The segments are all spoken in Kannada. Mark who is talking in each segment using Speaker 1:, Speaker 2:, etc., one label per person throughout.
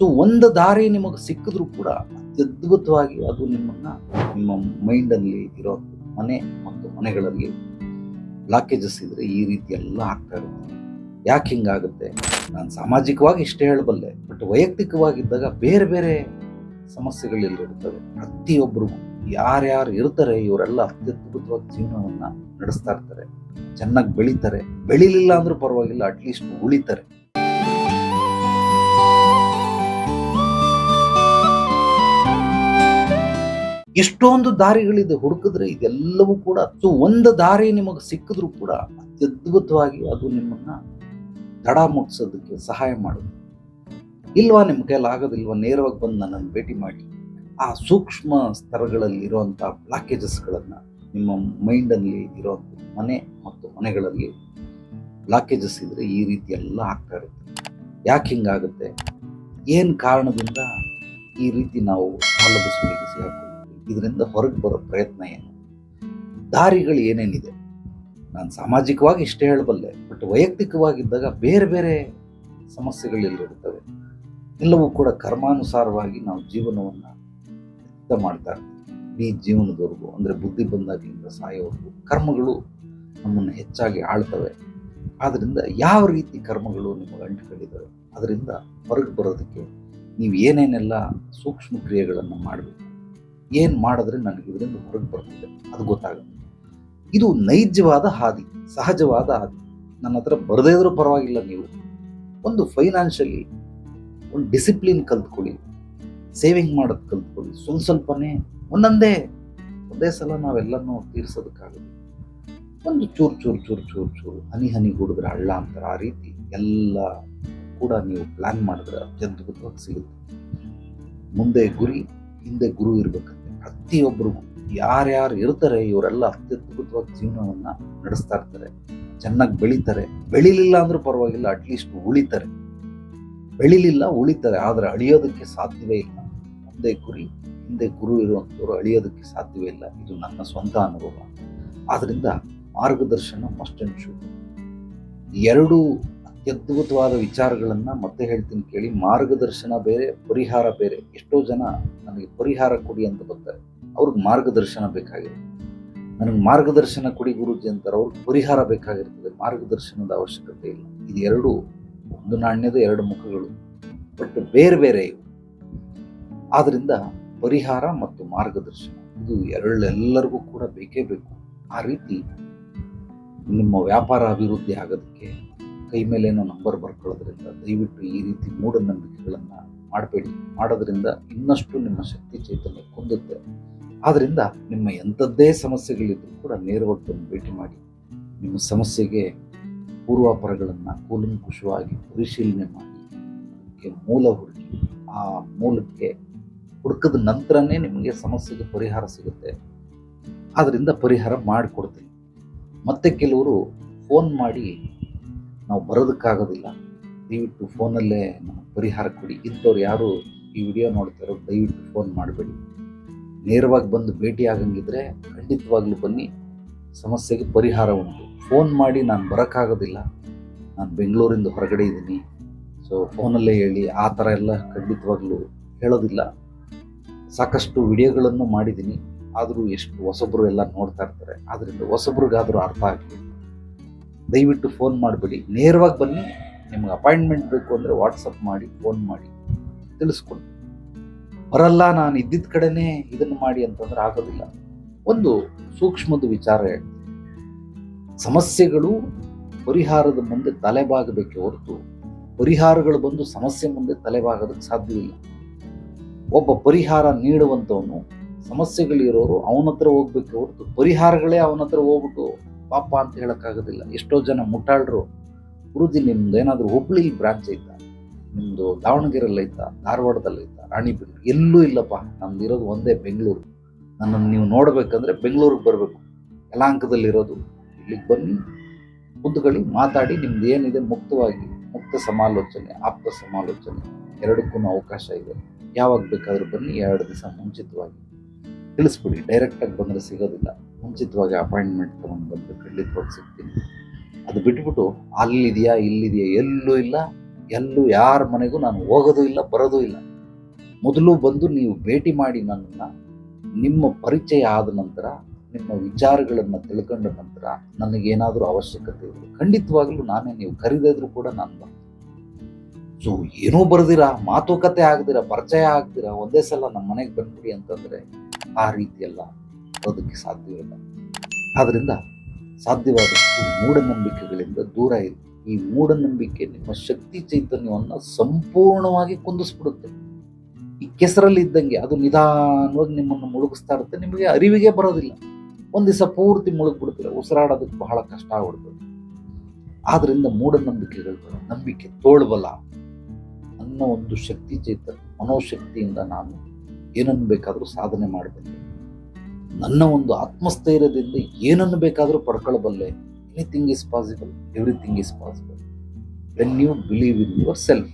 Speaker 1: ಸೊ ಒಂದು ದಾರಿ ನಿಮಗೆ ಸಿಕ್ಕಿದ್ರು ಕೂಡ ಅತ್ಯದ್ಭುತವಾಗಿ ಅದು ನಿಮ್ಮನ್ನ ನಿಮ್ಮ ಮೈಂಡಲ್ಲಿ ಇರೋ ಮನೆ ಮತ್ತು ಮನೆಗಳಲ್ಲಿ ಬ್ಲಾಕೇಜಸ್ ಇದ್ರೆ ಈ ರೀತಿ ಎಲ್ಲ ಆಗ್ತಾ ಇರುತ್ತೆ. ಯಾಕೆ ಹಿಂಗಾಗುತ್ತೆ? ನಾನು ಸಾಮಾಜಿಕವಾಗಿ ಇಷ್ಟೇ ಹೇಳಬಲ್ಲೆ ಬಟ್ ವೈಯಕ್ತಿಕವಾಗಿದ್ದಾಗ ಬೇರೆ ಬೇರೆ ಸಮಸ್ಯೆಗಳಿಲ್ಲಿರ್ತವೆ ಪ್ರತಿಯೊಬ್ಬರಿಗೂ ಯಾರ್ಯಾರು ಇರ್ತಾರೆ, ಇವರೆಲ್ಲ ಅತ್ಯದ್ಭುತವಾಗಿ ಜೀವನವನ್ನ ನಡೆಸ್ತಾ ಇರ್ತಾರೆ. ಚೆನ್ನಾಗಿ ಬೆಳೀತಾರೆ. ಬೆಳಿಲಿಲ್ಲ ಅಂದ್ರೂ ಪರವಾಗಿಲ್ಲ ಅಟ್ಲೀಸ್ಟ್ ಉಳಿತಾರೆ. ಎಷ್ಟೊಂದು ದಾರಿಗಳಿದೆ. ಹುಡುಕಿದ್ರೆ ಇದೆಲ್ಲವೂ ಕೂಡ ಸೊ ಒಂದು ದಾರಿ ನಿಮಗೆ ಸಿಕ್ಕಿದ್ರು ಕೂಡ ಅತ್ಯದ್ಭುತವಾಗಿ ಅದು ನಿಮ್ಮನ್ನ ದಡ ಮುಟ್ಸೋದಕ್ಕೆ ಸಹಾಯ ಮಾಡುತ್ತೆ. ಇಲ್ವಾ ನಿಮ್ಮ ಕೈಯಲ್ಲಿ ಆಗೋದಿಲ್ವ? ನೇರವಾಗಿ ಬಂದು ನನ್ನನ್ನು ಭೇಟಿ ಮಾಡಿ. ಆ ಸೂಕ್ಷ್ಮ ಸ್ತರಗಳಲ್ಲಿ ಇರುವಂಥ ಬ್ಲಾಕೇಜಸ್ಗಳನ್ನು ನಿಮ್ಮ ಮೈಂಡಲ್ಲಿ ಇರುವಂತ ಮನೆ ಮತ್ತು ಮನೆಗಳಲ್ಲಿ ಬ್ಲಾಕೇಜಸ್ ಇದ್ದರೆ ಈ ರೀತಿ ಎಲ್ಲ ಆಗ್ತಾ ಇರುತ್ತೆ. ಯಾಕೆ ಹಿಂಗಾಗುತ್ತೆ? ಏನು ಕಾರಣದಿಂದ ಈ ರೀತಿ ನಾವು ಸಾಲದ ಸುಳಿಗೆ ಸಿಗಾಕೊಳ್ತೀವಿ ಇದರಿಂದ ಹೊರಗೆ ಬರೋ ಪ್ರಯತ್ನ ಏನು? ದಾರಿಗಳು ಏನೇನಿದೆ? ನಾನು ಸಾಮಾಜಿಕವಾಗಿ ಇಷ್ಟೇ ಹೇಳಬಲ್ಲೆ, ಬಟ್ ವೈಯಕ್ತಿಕವಾಗಿದ್ದಾಗ ಬೇರೆ ಬೇರೆ ಸಮಸ್ಯೆಗಳಿಲ್ಲಿರ್ತವೆ ಎಲ್ಲವೂ ಕೂಡ ಕರ್ಮಾನುಸಾರವಾಗಿ ನಾವು ಜೀವನವನ್ನು ವ್ಯಕ್ತ ಮಾಡ್ತಾ ಇರ್ತೀವಿ. ಇಡೀ ಜೀವನದವರೆಗೂ, ಅಂದರೆ ಬುದ್ಧಿ ಬಂದಾಗಿಂದ ಸಾಯೋವರೆಗೂ ಕರ್ಮಗಳು ನಮ್ಮನ್ನು ಹೆಚ್ಚಾಗಿ ಆಳ್ತವೆ. ಆದ್ದರಿಂದ ಯಾವ ರೀತಿ ಕರ್ಮಗಳು ನಿಮಗೆ ಅಂಟಿಕೊಂಡಿದ್ದಾವೆ, ಅದರಿಂದ ಹೊರಗೆ ಬರೋದಕ್ಕೆ ನೀವು ಏನೇನೆಲ್ಲ ಸೂಕ್ಷ್ಮ ಕ್ರಿಯೆಗಳನ್ನು ಮಾಡಬೇಕು? ಏನು ಮಾಡಿದ್ರೆ ನನಗೆ ಇದರಿಂದ ಹೊರಗೆ ಬರ್ತಿದೆ ಅದು ಗೊತ್ತಾಗುತ್ತೆ ಇದು ನೈಜವಾದ ಹಾದಿ, ಸಹಜವಾದ ಹಾದಿ. ನನ್ನ ಹತ್ರ ಬರದೇ ಇದ್ರೂ ಪರವಾಗಿಲ್ಲ ನೀವು. ಒಂದು ಫೈನಾನ್ಷಿಯಲಿ ಒಂದು ಡಿಸಿಪ್ಲಿನ್ ಕಲ್ತ್ಕೊಳ್ಳಿ. ಸೇವಿಂಗ್ ಮಾಡೋದು ಕಲ್ತ್ಕೊಳ್ಳಿ. ಸ್ವಲ್ಪ ಸ್ವಲ್ಪನೇ ಒಂದೊಂದೇ, ಒಂದೇ ಸಲ ನಾವೆಲ್ಲನೂ ತೀರಿಸೋದಕ್ಕಾಗುತ್ತೆ ಒಂದು ಚೂರು ಚೂರು ಚೂರು ಚೂರು ಚೂರು ಹನಿ ಹನಿ ಹುಡುಗ್ರೆ ಹಳ್ಳ ಅಂತಾರೆ ಆ ರೀತಿ ಎಲ್ಲ ಕೂಡ ನೀವು ಪ್ಲ್ಯಾನ್ ಮಾಡಿದ್ರೆ ಅತ್ಯದ್ಭುತವಾಗಿ ಸಿಗುತ್ತೆ. ಮುಂದೆ ಗುರಿ ಹಿಂದೆ ಗುರು ಇರಬೇಕಂತೆ. ಪ್ರತಿಯೊಬ್ಬರಿಗೂ ಯಾರ್ಯಾರು ಇರ್ತಾರೆ, ಇವರೆಲ್ಲ ಅತ್ಯದ್ಭುತವಾಗಿ ಜೀವನವನ್ನು ನಡೆಸ್ತಾ ಇರ್ತಾರೆ. ಚೆನ್ನಾಗಿ ಬೆಳಿತಾರೆ. ಬೆಳಿಲಿಲ್ಲ ಅಂದ್ರೂ ಪರವಾಗಿಲ್ಲ ಅಟ್ಲೀಸ್ಟ್ ಉಳಿತಾರೆ. ಬೆಳಿಲಿಲ್ಲ, ಉಳಿತಾರೆ, ಆದರೆ ಅಳಿಯೋದಕ್ಕೆ ಸಾಧ್ಯವೇ ಇಲ್ಲ. ಮುಂದೆ ಗುರಿ ಹಿಂದೆ ಗುರು ಇರುವಂಥವ್ರು ಅಳಿಯೋದಕ್ಕೆ ಸಾಧ್ಯವೇ ಇಲ್ಲ. ಇದು ನನ್ನ ಸ್ವಂತ ಅನುಭವ. ಆದ್ದರಿಂದ ಮಾರ್ಗದರ್ಶನ ಮಸ್ಟ್ ಅಂಡ್ ಶುಡ್ ಎರಡು ಅತ್ಯದ್ಭುತವಾದ ವಿಚಾರಗಳನ್ನು ಮತ್ತೆ ಹೇಳ್ತೀನಿ ಕೇಳಿ, ಮಾರ್ಗದರ್ಶನ ಬೇರೆ, ಪರಿಹಾರ ಬೇರೆ. ಎಷ್ಟೋ ಜನ ನನಗೆ ಪರಿಹಾರ ಕೊಡಿ ಅಂತ ಬರ್ತಾರೆ. ಅವ್ರಿಗೆ ಮಾರ್ಗದರ್ಶನ ಬೇಕಾಗಿರುತ್ತೆ ನನಗೆ ಮಾರ್ಗದರ್ಶನ ಕೊಡಿ ಗುರುಜಿ ಅಂತಾರೆ, ಅವ್ರಿಗೆ ಪರಿಹಾರ ಬೇಕಾಗಿರ್ತದೆ. ಮಾರ್ಗದರ್ಶನದ ಅವಶ್ಯಕತೆ ಇಲ್ಲ. ಇದು ಎರಡು ಒಂದು ನಾಣ್ಯದ ಎರಡು ಮುಖಗಳು. ಬಟ್ ಬೇರೆ ಬೇರೆ ಇವು. ಆದ್ರಿಂದ ಪರಿಹಾರ ಮತ್ತು ಮಾರ್ಗದರ್ಶನ, ಇದು ಎರಡೆಲ್ಲರಿಗೂ ಕೂಡ ಬೇಕೇ ಬೇಕು. ಆ ರೀತಿ ನಿಮ್ಮ ವ್ಯಾಪಾರ ಅಭಿವೃದ್ಧಿ ಆಗೋದಕ್ಕೆ ಕೈ ಮೇಲೇನೋ ನಂಬರ್ ಬರ್ಕೊಳ್ಳೋದ್ರಿಂದ ದಯವಿಟ್ಟು ಈ ರೀತಿ ಮೂಢನಂಬಿಕೆಗಳನ್ನು ಮಾಡಬೇಡಿ. ಮಾಡೋದ್ರಿಂದ ಇನ್ನಷ್ಟು ನಿಮ್ಮ ಶಕ್ತಿ ಚೈತನ್ಯ ಕುಂದುತ್ತೆ. ಆದ್ದರಿಂದ ನಿಮ್ಮ ಎಂಥದ್ದೇ ಸಮಸ್ಯೆಗಳಿದ್ರೂ ಕೂಡ ನೇರವಾಗಿ ಬಂದು ಭೇಟಿ ಮಾಡಿ. ನಿಮ್ಮ ಸಮಸ್ಯೆಗೆ ಪೂರ್ವಾಪರಗಳನ್ನು ಕೂಲಂಕುಶವಾಗಿ ಪರಿಶೀಲನೆ ಮಾಡಿ. ಅದಕ್ಕೆ ಮೂಲ ಹುಡುಕಿ, ಆ ಮೂಲಕ್ಕೆ ಹುಡುಕದ ನಂತರನೇ ನಿಮಗೆ ಸಮಸ್ಯೆಗೆ ಪರಿಹಾರ ಸಿಗುತ್ತೆ. ಆದ್ದರಿಂದ ಪರಿಹಾರ ಮಾಡಿಕೊಡ್ತೀನಿ. ಮತ್ತೆ ಕೆಲವರು ಫೋನ್ ಮಾಡಿ ನಾವು ಬರೋದಕ್ಕಾಗೋದಿಲ್ಲ. ದಯವಿಟ್ಟು ಫೋನಲ್ಲೇ ಪರಿಹಾರ ಕೊಡಿ. ಇಂಥವ್ರು ಯಾರು ಈ ವಿಡಿಯೋ ನೋಡ್ತಾರೋ ದಯವಿಟ್ಟು ಫೋನ್ ಮಾಡಬೇಡಿ. ನೇರವಾಗಿ ಬಂದು ಭೇಟಿ ಆಗಂಗಿದ್ರೆ ಖಂಡಿತವಾಗ್ಲೂ ಬನ್ನಿ. ಸಮಸ್ಯೆಗೆ ಪರಿಹಾರ ಉಂಟು. ಫೋನ್ ಮಾಡಿ ನಾನು ಬರೋಕ್ಕಾಗೋದಿಲ್ಲ. ನಾನು ಬೆಂಗಳೂರಿಂದ ಹೊರಗಡೆ ಇದ್ದೀನಿ. ಸೊ ಫೋನಲ್ಲೇ ಹೇಳಿ, ಆ ಥರ ಎಲ್ಲ ಖಂಡಿತವಾಗ್ಲೂ ಹೇಳೋದಿಲ್ಲ. ಸಾಕಷ್ಟು ವಿಡಿಯೋಗಳನ್ನು ಮಾಡಿದ್ದೀನಿ. ಆದರೂ ಎಷ್ಟು ಹೊಸಬ್ರು ಎಲ್ಲ ನೋಡ್ತಾ ಇರ್ತಾರೆ. ಆದ್ದರಿಂದ ಹೊಸಬ್ರಿಗಾದರೂ ಅರ್ಥ ಆಗಲಿ. ದಯವಿಟ್ಟು ಫೋನ್ ಮಾಡಬೇಡಿ. ನೇರವಾಗಿ ಬನ್ನಿ, ನಿಮ್ಗೆ ಅಪಾಯಿಂಟ್ಮೆಂಟ್ ಬೇಕು ಅಂದರೆ ವಾಟ್ಸಪ್ ಮಾಡಿ ಫೋನ್ ಮಾಡಿ, ತಿಳಿಸ್ಕೊಂಡು. ಬರಲ್ಲ, ನಾನು ಇದ್ದಿದ್ದ ಕಡೆನೇ ಇದನ್ನು ಮಾಡಿ ಅಂತಂದ್ರೆ ಆಗೋದಿಲ್ಲ. ಒಂದು ಸೂಕ್ಷ್ಮದ ವಿಚಾರ ಹೇಳ್ತೀನಿ. ಸಮಸ್ಯೆಗಳು ಪರಿಹಾರದ ಮುಂದೆ ತಲೆಬಾಗಬೇಕೆ ಹೊರತು, ಪರಿಹಾರಗಳು ಬಂದು ಸಮಸ್ಯೆ ಮುಂದೆ ತಲೆಬಾಗೋದಕ್ಕೆ ಸಾಧ್ಯವಿಲ್ಲ. ಒಬ್ಬ ಪರಿಹಾರ ನೀಡುವಂಥವನು, ಸಮಸ್ಯೆಗಳಿರೋರು ಅವನ ಹತ್ರ ಹೋಗ್ಬೇಕು ಹೊರತು, ಪರಿಹಾರಗಳೇ ಅವನ ಹತ್ರ ಹೋಗ್ಬಿಟ್ಟು ಪಾಪ ಅಂತ ಹೇಳೋಕ್ಕಾಗೋದಿಲ್ಲ. ಎಷ್ಟೋ ಜನ ಮುಟ್ಟಾಳರು ಗುರುಜಿ ನಿಮ್ದು ಏನಾದರೂ ಹುಬ್ಳಿ ಬ್ರಾಂಚ್ ಐತ ನಿಮ್ಮದು ದಾವಣಗೆರೆಯಲ್ಲೈತ ಧಾರವಾಡದಲ್ಲೈತ ರಾಣಿಬೆನ್ನೂರು, ಎಲ್ಲೂ ಇಲ್ಲಪ್ಪ. ನಮ್ದು ಇರೋದು ಒಂದೇ ಬೆಂಗಳೂರು. ನನ್ನನ್ನು ನೀವು ನೋಡಬೇಕಂದ್ರೆ ಬೆಂಗಳೂರಿಗೆ ಬರಬೇಕು. ಯಲಾಂಕದಲ್ಲಿರೋದು ಇಲ್ಲಿಗೆ ಬನ್ನಿ, ಕುಂತ್ಕೊಳ್ಳಿ, ಮಾತಾಡಿ, ನಿಮ್ದು ಏನಿದೆ ಮುಕ್ತವಾಗಿ, ಮುಕ್ತ ಸಮಾಲೋಚನೆ, ಆಪ್ತ ಸಮಾಲೋಚನೆ, ಎರಡಕ್ಕೂ ಅವಕಾಶ ಇದೆ. ಯಾವಾಗ ಬೇಕಾದರೂ ಬನ್ನಿ, ಎರಡು ದಿವಸ ಮುಂಚಿತವಾಗಿ. ತಿಳಿಸ್ಬಿಡಿ. ಡೈರೆಕ್ಟಾಗಿ ಬಂದರೆ ಸಿಗೋದಿಲ್ಲ. ಮುಂಚಿತವಾಗಿ ಅಪಾಯಿಂಟ್ಮೆಂಟ್ ತೊಗೊಂಡು ಬಂದು ಖಂಡಿತವಾಗಿ ಸಿಗ್ತೀನಿ. ಅದು ಬಿಟ್ಬಿಟ್ಟು ಅಲ್ಲಿದೆಯಾ, ಇಲ್ಲಿದೆಯಾ ಎಲ್ಲೂ ಇಲ್ಲ. ಎಲ್ಲೂ ಯಾರ ಮನೆಗೂ ನಾನು ಹೋಗೋದು ಇಲ್ಲ, ಬರೋದು ಇಲ್ಲ. ಮೊದಲು ಬಂದು ನೀವು ಭೇಟಿ ಮಾಡಿ ನನ್ನನ್ನು. ನಿಮ್ಮ ಪರಿಚಯ ಆದ ನಂತರ, ನಿಮ್ಮ ವಿಚಾರಗಳನ್ನು ತಿಳ್ಕೊಂಡ ನಂತರ ನನಗೇನಾದರೂ ಅವಶ್ಯಕತೆ ಇದೆ ಖಂಡಿತವಾಗಲೂ ನಾನೇ ನೀವು ಕರೆದಿದ್ರು ಕೂಡ ನಾನು ಬರ್ತೀನಿ ಸೊ ಏನೂ ಬರೆದಿರ, ಮಾತುಕತೆ ಆಗದಿರ, ಪರಿಚಯ ಆಗ್ದಿರ, ಒಂದೇ ಸಲ ನಮ್ಮ ಮನೆಗೆ ಬಂದ್ಬಿಡಿ ಅಂತಂದ್ರೆ ಆ ರೀತಿಯೆಲ್ಲ ಬರೋದಕ್ಕೆ ಸಾಧ್ಯವಿಲ್ಲ. ಆದ್ದರಿಂದ ಸಾಧ್ಯವಾದಷ್ಟು ಮೂಢನಂಬಿಕೆಗಳಿಂದ ದೂರ ಇರಿ. ಈ ಮೂಢನಂಬಿಕೆ ನಿಮ್ಮ ಶಕ್ತಿ ಚೈತನ್ಯವನ್ನು ಸಂಪೂರ್ಣವಾಗಿ ಕುಂದಿಸ್ಬಿಡುತ್ತೆ. ಈ ಕೆಸರಲ್ಲಿ ಇದ್ದಂಗೆ ಅದು ನಿಧಾನವಾಗಿ ನಿಮ್ಮನ್ನು ಮುಳುಗಿಸ್ತಾ ಇರುತ್ತೆ. ನಿಮಗೆ ಅರಿವಿಗೆ ಬರೋದಿಲ್ಲ. ಒಂದು ದಿವಸ ಪೂರ್ತಿ ಮುಳುಗ್ಬಿಡ್ತೀರ. ಉಸಿರಾಡೋದಕ್ಕೆ ಬಹಳ ಕಷ್ಟ ಆಗ್ಬಿಡ್ತದೆ ಆದ್ದರಿಂದ ಮೂಢನಂಬಿಕೆಗಳು ನಂಬಿಕೆ ತೋಳ್ಬಲ್ಲ ಅನ್ನೋ ಒಂದು ಶಕ್ತಿ ಚೈತನ್ಯ, ಮನೋಶಕ್ತಿಯಿಂದ ನಾನು ಏನನ್ನು ಬೇಕಾದರೂ ಸಾಧನೆ ಮಾಡಬಲ್ಲೆ ನನ್ನ ಒಂದು ಆತ್ಮಸ್ಥೈರ್ಯದಿಂದ ಏನನ್ನು ಬೇಕಾದರೂ ಪಡ್ಕೊಳ್ಬಲ್ಲೆ anything is possible everything is possible when you believe in yourself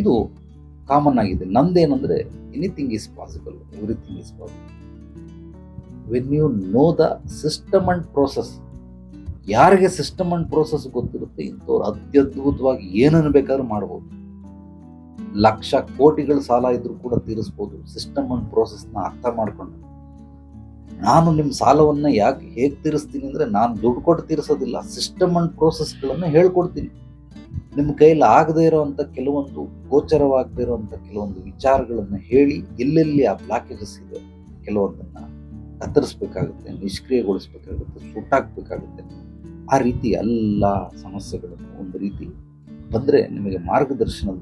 Speaker 1: ಇದು ಕಾಮನ್ ಆಗಿದೆ. ನಂದೇನಂದ್ರೆ anything is possible everything is possible when you know the system and process ಯಾರಿಗೆ ಸಿಸ್ಟಮ್ ಅಂಡ್ ಪ್ರೋಸೆಸ್ ಗೊತ್ತಿರುತ್ತೆ, ಇಂಥವ್ರು ಅತ್ಯದ್ಭುತವಾಗಿ ಏನನ್ನು ಬೇಕಾದ್ರೂ ಮಾಡ್ಬೋದು. ಲಕ್ಷ ಕೋಟಿಗಳ ಸಾಲ ಇದ್ದರೂ ಕೂಡ ತೀರಿಸ್ಬೋದು. ಸಿಸ್ಟಮ್ ಅಂಡ್ ಪ್ರೋಸೆಸ್ನ ಅರ್ಥ ಮಾಡಿಕೊಂಡು. ನಾನು ನಿಮ್ಮ ಸಾಲವನ್ನು ಯಾಕೆ ಹೇಗೆ ತೀರಿಸ್ತೀನಿ ಅಂದರೆ ನಾನು ದುಡ್ಡು ಕೊಟ್ಟು ತೀರಿಸೋದಿಲ್ಲ. ಸಿಸ್ಟಮ್ ಅಂಡ್ ಪ್ರೋಸೆಸ್ಗಳನ್ನು ಹೇಳ್ಕೊಡ್ತೀನಿ. ನಿಮ್ಮ ಕೈಯಲ್ಲಿ ಆಗದೇ ಇರೋವಂಥ ಕೆಲವೊಂದು ಗೋಚರವಾಗದೇ ಇರುವಂಥ ಕೆಲವೊಂದು ವಿಚಾರಗಳನ್ನು ಹೇಳಿ ಎಲ್ಲೆಲ್ಲಿ ಆ ಬ್ಲಾಕೇಜಸ್ ಇದೆ ಕೆಲವೊಂದನ್ನು ಕತ್ತರಿಸ್ಬೇಕಾಗುತ್ತೆ, ನಿಷ್ಕ್ರಿಯಗೊಳಿಸ್ಬೇಕಾಗುತ್ತೆ, ಸುಟ್ಟಾಕ್ಬೇಕಾಗುತ್ತೆ. ಆ ರೀತಿ ಎಲ್ಲ ಸಮಸ್ಯೆಗಳನ್ನು ಒಂದು ರೀತಿ ಬಂದರೆ ನಿಮಗೆ ಮಾರ್ಗದರ್ಶನದ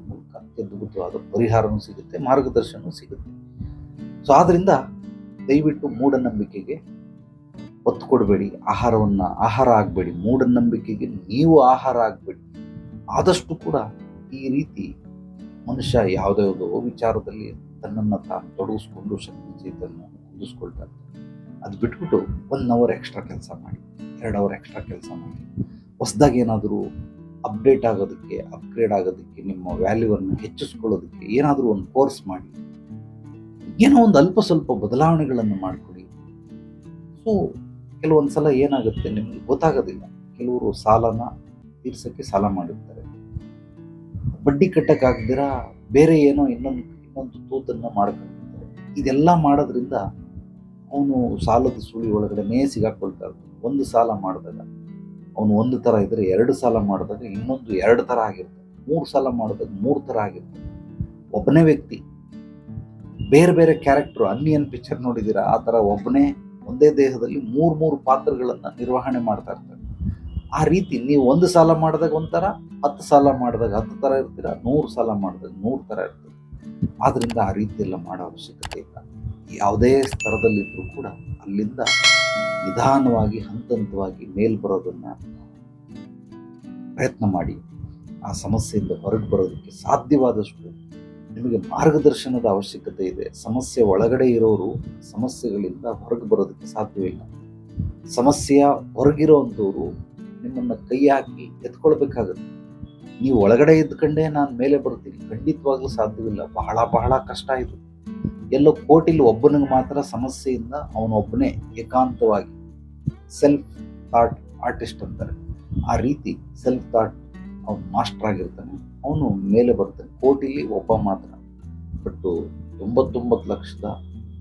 Speaker 1: ಮೂಲಕ ಅತ್ಯದ್ಭುತವಾದ ಪರಿಹಾರವೂ ಸಿಗುತ್ತೆ ಮಾರ್ಗದರ್ಶನವೂ ಸಿಗುತ್ತೆ. ಸೊ ಆದ್ದರಿಂದ ದಯವಿಟ್ಟು ಮೂಢನಂಬಿಕೆಗೆ ಒತ್ತು ಕೊಡಬೇಡಿ, ಆಹಾರವನ್ನು, ಆಹಾರ ಆಗಬೇಡಿ, ಮೂಢನಂಬಿಕೆಗೆ ನೀವು ಆಹಾರ ಆಗಬೇಡಿ. ಆದಷ್ಟು ಕೂಡ ಈ ರೀತಿ ಮನುಷ್ಯ ಯಾವುದ್ಯಾವುದೋ ವಿಚಾರದಲ್ಲಿ ತನ್ನನ್ನು ತಾನು ತೊಡಗಿಸ್ಕೊಂಡು ಶಕ್ತಿ ಚೈತನ್ಯ ಹೊಂದಿಸ್ಕೊಳ್ತಾರೆ ಅದು ಬಿಟ್ಬಿಟ್ಟು ಒನ್ ಅವರ್ ಎಕ್ಸ್ಟ್ರಾ ಕೆಲಸ ಮಾಡಿ, ಎರಡು ಅವರ್ ಎಕ್ಸ್ಟ್ರಾ ಕೆಲಸ ಮಾಡಿ. ಹೊಸದಾಗಿ ಏನಾದರೂ ಅಪ್ಡೇಟ್ ಆಗೋದಕ್ಕೆ ಅಪ್ಗ್ರೇಡ್ ಆಗೋದಕ್ಕೆ, ನಿಮ್ಮ ವ್ಯಾಲ್ಯೂವನ್ನು ಹೆಚ್ಚಿಸ್ಕೊಳ್ಳೋದಕ್ಕೆ ಏನಾದರೂ ಒಂದು ಕೋರ್ಸ್ ಮಾಡಿ. ಏನೋ ಒಂದು ಅಲ್ಪ ಸ್ವಲ್ಪ ಬದಲಾವಣೆಗಳನ್ನು ಮಾಡಿಕೊಡಿ. ಸೊ ಕೆಲವೊಂದು ಸಲ ಏನಾಗುತ್ತೆ ನಿಮಗೆ ಗೊತ್ತಾಗೋದಿಲ್ಲ. ಕೆಲವರು ಸಾಲನ ತೀರ್ಸೋಕ್ಕೆ ಸಾಲ ಮಾಡಿರ್ತಾರೆ. ಬಡ್ಡಿ ಕಟ್ಟಕ್ಕಾಗ್ದಿರ ಬೇರೆ ಏನೋ ಇನ್ನೊಂದು ಇನ್ನೊಂದು ತೂತನ್ನು ಮಾಡ್ಕೊಂಡಿರ್ತಾರೆ ಇದೆಲ್ಲ ಮಾಡೋದ್ರಿಂದ ಅವನು ಸಾಲದ ಸುಳಿ ಒಳಗಡೆನೇ ಸಿಗಾಕೊಳ್ತಾ ಇರ್ತಾನೆ. ಒಂದು ಸಾಲ ಮಾಡಿದಾಗ. ಅವನು ಒಂದು ಥರ ಇದ್ದರೆ ಎರಡು ಸಲ ಮಾಡಿದಾಗ ಇನ್ನೊಂದು ಎರಡು ಥರ ಆಗಿರ್ತದೆ ಮೂರು ಸಲ ಮಾಡಿದಾಗ ಮೂರು ಥರ ಆಗಿರ್ತದೆ ಒಬ್ಬನೇ ವ್ಯಕ್ತಿ, ಬೇರೆ ಬೇರೆ ಕ್ಯಾರೆಕ್ಟ್ರು ಅನ್ನಿಯನ್ ಪಿಕ್ಚರ್ ನೋಡಿದ್ದೀರಾ? ಆ ಥರ ಒಬ್ಬನೇ ಒಂದೇ ದೇಹದಲ್ಲಿ ಮೂರು ಮೂರು ಪಾತ್ರಗಳನ್ನು ನಿರ್ವಹಣೆ ಮಾಡ್ತಾ ಇರ್ತಾರೆ ಆ ರೀತಿ ನೀವು ಒಂದು ಸಾಲ ಮಾಡಿದಾಗ ಒಂಥರ, ಹತ್ತು ಸಾಲ ಮಾಡಿದಾಗ ಹತ್ತು ಥರ ಇರ್ತೀರ? ನೂರು ಸಾಲ ಮಾಡಿದಾಗ ನೂರು ಥರ ಇರ್ತದೆ ಆದ್ದರಿಂದ ಆ ರೀತಿ ಎಲ್ಲ ಮಾಡೋ ಅವಶ್ಯಕತೆ ಇಲ್ಲ. ಯಾವುದೇ ಸ್ತರದಲ್ಲಿದ್ದರೂ ಕೂಡ ಅಲ್ಲಿಂದ ನಿಧಾನವಾಗಿ ಹಂತ ಹಂತವಾಗಿ ಮೇಲ್ ಬರೋದನ್ನ ಪ್ರಯತ್ನ ಮಾಡಿ. ಆ ಸಮಸ್ಯೆಯಿಂದ ಹೊರಗೆ ಬರೋದಕ್ಕೆ ಸಾಧ್ಯವಾದಷ್ಟು ನಿಮಗೆ ಮಾರ್ಗದರ್ಶನದ ಅವಶ್ಯಕತೆ ಇದೆ. ಸಮಸ್ಯೆ ಒಳಗಡೆ ಇರೋರು ಸಮಸ್ಯೆಗಳಿಂದ ಹೊರಗೆ ಬರೋದಕ್ಕೆ ಸಾಧ್ಯವಿಲ್ಲ ಸಮಸ್ಯೆಯ ಹೊರಗಿರೋವಂಥವ್ರು ನಿಮ್ಮನ್ನು ಕೈ ಹಾಕಿ ಎತ್ಕೊಳ್ಬೇಕಾಗುತ್ತೆ. ನೀವು ಒಳಗಡೆ ಇದ್ಕೊಂಡೇ ನಾನು ಮೇಲೆ ಬರ್ತೀನಿ. ಖಂಡಿತವಾಗ್ಲೂ ಸಾಧ್ಯವಿಲ್ಲ. ಬಹಳ ಬಹಳ ಕಷ್ಟ ಇದು. ಎಲ್ಲೋ ಕೋಟಿಲಿ ಒಬ್ಬನಿಗೆ ಮಾತ್ರ ಸಮಸ್ಯೆಯಿಂದ ಅವನೊಬ್ಬನೇ ಏಕಾಂತವಾಗಿ ಸೆಲ್ಫ್ ಥಾಟ್ ಆರ್ಟಿಸ್ಟ್ ಅಂತಾರೆ. ಆ ರೀತಿ ಸೆಲ್ಫ್ ಥಾಟ್ ಅವನು ಮಾಸ್ಟರ್ ಆಗಿರ್ತಾನೆ. ಅವನು ಮೇಲೆ ಬರ್ತಾನೆ. ಕೋಟಿಲಿ ಒಬ್ಬ ಮಾತ್ರ. ಬಟ್ಟು ತೊಂಬತ್ತೊಂಬತ್ತು ಲಕ್ಷದ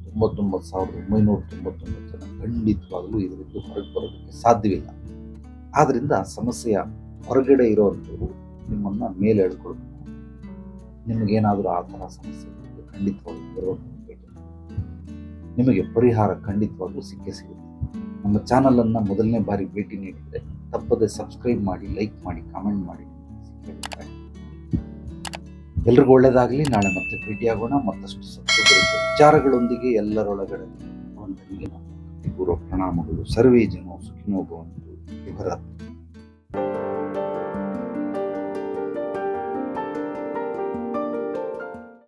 Speaker 1: ತೊಂಬತ್ತೊಂಬತ್ತು ಸಾವಿರದ ಒಂಬೈನೂರ ತೊಂಬತ್ತೊಂಬತ್ತು ಜನ ಖಂಡಿತವಾಗಲೂ ಇದರಿಂದ ಹೊರಗೆ ಬರೋದಕ್ಕೆ ಸಾಧ್ಯವಿಲ್ಲ. ಆದ್ದರಿಂದ ಸಮಸ್ಯೆಯ ಹೊರಗಡೆ ಇರೋವಂಥವ್ರು ನಿಮ್ಮನ್ನು ಮೇಲೆ ಹೇಳ್ಕೊಳ್ಬೇಕು ನಿಮಗೇನಾದರೂ ಆ ಥರ ಸಮಸ್ಯೆ ಖಂಡಿತವಾಗಿ ಮಾಡಿ. ನಿಮಗೆ ಪರಿಹಾರ ಖಂಡಿತವಾಗ್ಲೂ ಸಿಕ್ಕೇ ಸಿಗುತ್ತೆ. ನಮ್ಮ ಚಾನಲನ್ನು ಮೊದಲನೇ ಬಾರಿ ಭೇಟಿ ನೀಡಿದರೆ ತಪ್ಪದೆ ಸಬ್ಸ್ಕ್ರೈಬ್ ಮಾಡಿ ಲೈಕ್ ಮಾಡಿ ಕಾಮೆಂಟ್ ಮಾಡಿ. ಎಲ್ರಿಗೂ ಒಳ್ಳೆಯದಾಗಲಿ ನಾಳೆ ಮತ್ತೆ ಭೇಟಿಯಾಗೋಣ ಮತ್ತಷ್ಟು ಸಬ್ಸ್ಕ್ರೈಬ್ ವಿಚಾರಗಳೊಂದಿಗೆ ಎಲ್ಲರೊಳಗಡೆ ಪೂರ್ವ ಪ್ರಣಾಮಗಳು. ಸರ್ವೇ ಜನ ಸುಖಿನೋ ಭವಂತು. ಶುಭರಾತ್ರಿ.